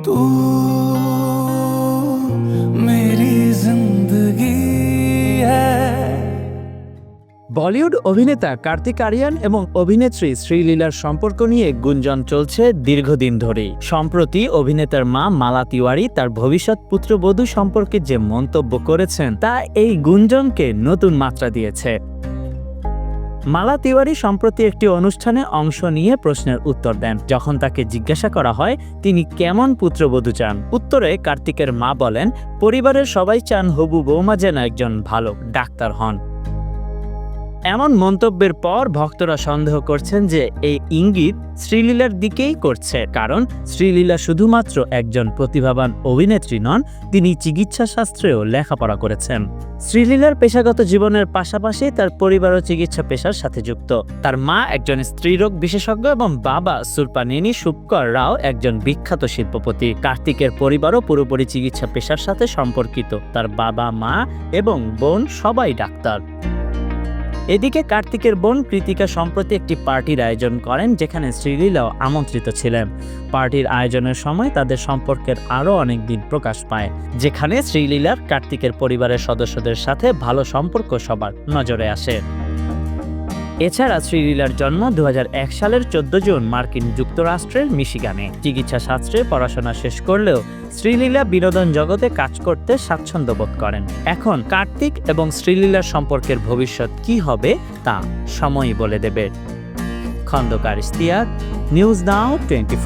तू मेरी जिंदगी है বলিউড অভিনেতা কার্তিক আরিয়ান এবং অভিনেত্রী শ্রীলীলার সম্পর্ক নিয়ে গুঞ্জন চলছে দীর্ঘদিন ধরেই সম্প্রতি অভিনেতার মা মালা তিওয়ারি তার ভবিষ্যৎ পুত্রবধূ সম্পর্কে যে মন্তব্য করেছেন তা এই গুঞ্জনকে নতুন মাত্রা দিয়েছে মালা তিওয়ারি সম্প্রতি একটি অনুষ্ঠানে অংশ নিয়ে প্রশ্নের উত্তর দেন। যখন তাকে জিজ্ঞাসা করা হয়, তিনি কেমন পুত্রবধূ চান? উত্তরে কার্তিকের মা বলেন, পরিবারের সবাই চান হবু বৌমা যেন একজন ভালো ডাক্তার হন। এমন মন্তব্যের পর ভক্তরা সন্দেহ করছেন যে এই ইঙ্গিত শ্রীলীলার দিকেই করছে, কারণ শ্রীলীলা শুধুমাত্র একজন প্রতিভাবান অভিনেত্রী নন, তিনি চিকিৎসা শাস্ত্রেও লেখাপড়া করেছেন। শ্রীলীলার পেশাগত জীবনের পাশাপাশি তার পরিবারও চিকিৎসা পেশার সাথে যুক্ত। তার মা একজন স্ত্রীরোগ বিশেষজ্ঞ এবং বাবা সুরপানিনী সুপকর রাও একজন বিখ্যাত শিল্পপতি। কার্তিকের পরিবারও পুরোপুরি চিকিৎসা পেশার সাথে সম্পর্কিত। তার বাবা, মা এবং বোন সবাই ডাক্তার। এদিকে কার্তিকের বোন কৃতিকা সম্প্রতি একটি পার্টির আয়োজন করেন যেখানে শ্রীলীলাও আমন্ত্রিত ছিলেন। পার্টির আয়োজনের সময় তাদের সম্পর্কের আরও অনেক দিন প্রকাশ পায়, যেখানে শ্রীলীলার কার্তিকের পরিবারের সদস্যদের সাথে ভালো সম্পর্ক সবার নজরে আসে। এছাড়া শ্রীলীলার জন্ম দু হাজার এক সালের চোদ্দ জুন মার্কিন যুক্তরাষ্ট্রের মিশিগানে। চিকিৎসা শাস্ত্রে পড়াশোনা শেষ করলেও শ্রীলীলা বিনোদন জগতে কাজ করতে স্বাচ্ছন্দ্য বোধ করেন। এখন কার্তিক এবং শ্রীলীলা সম্পর্কের ভবিষ্যৎ কি হবে তা সময়ই বলে দেবে। Khandakar Istiaq news now twenty